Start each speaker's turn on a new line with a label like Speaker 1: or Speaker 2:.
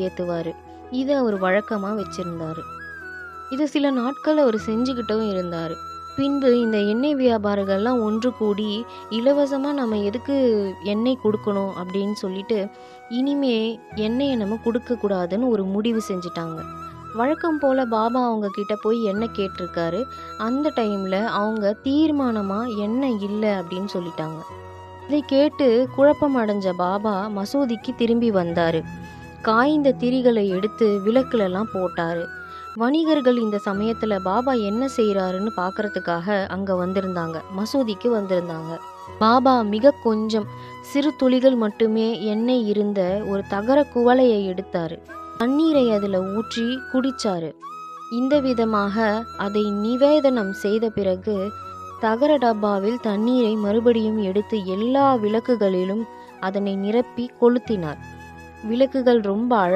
Speaker 1: ஏற்றுவார் இதை அவர் வழக்கமாக வச்சுருந்தார். இது சில நாட்கள் அவர் செஞ்சுக்கிட்டும் இருந்தார். பின்பு இந்த எண்ணெய் வியாபாரிகள்லாம் ஒன்று கூடி இலவசமாக நம்ம எதுக்கு எண்ணெய் கொடுக்கணும் அப்படின்னு சொல்லிட்டு இனிமே எண்ணெயை நம்ம கொடுக்கக்கூடாதுன்னு ஒரு முடிவு செஞ்சிட்டாங்க. வழக்கம் போல் பாபா அவங்க கிட்ட போய் எண்ணெய் கேட்டிருக்காரு. அந்த டைமில் அவங்க தீர்மானமாக எண்ணெய் இல்லை அப்படின்னு சொல்லிட்டாங்க. இதை கேட்டு குழப்பம் அடைஞ்ச பாபா மசூதிக்கு திரும்பி வந்தார். காய்ந்த திரிகளை எடுத்து விளக்குலலாம் போட்டார். வணிகர்கள் இந்த சமயத்தில் பாபா என்ன செய்கிறாருன்னு பார்க்கறதுக்காக அங்கே வந்திருந்தாங்க. மசூதிக்கு வந்திருந்தாங்க. பாபா மிக கொஞ்சம் சிறு துளிகள் மட்டுமே எண்ணெய் இருந்த ஒரு தகர குவளையை எடுத்தார். தண்ணீரை அதில் ஊற்றி குடிச்சாரு. இந்த விதமாக அதை நிவேதனம் செய்த பிறகு தகர டப்பாவில் தண்ணீரை மறுபடியும் எடுத்து எல்லா விளக்குகளிலும் அதனை நிரப்பி கொளுத்தினார். விளக்குகள் ரொம்ப அழகாக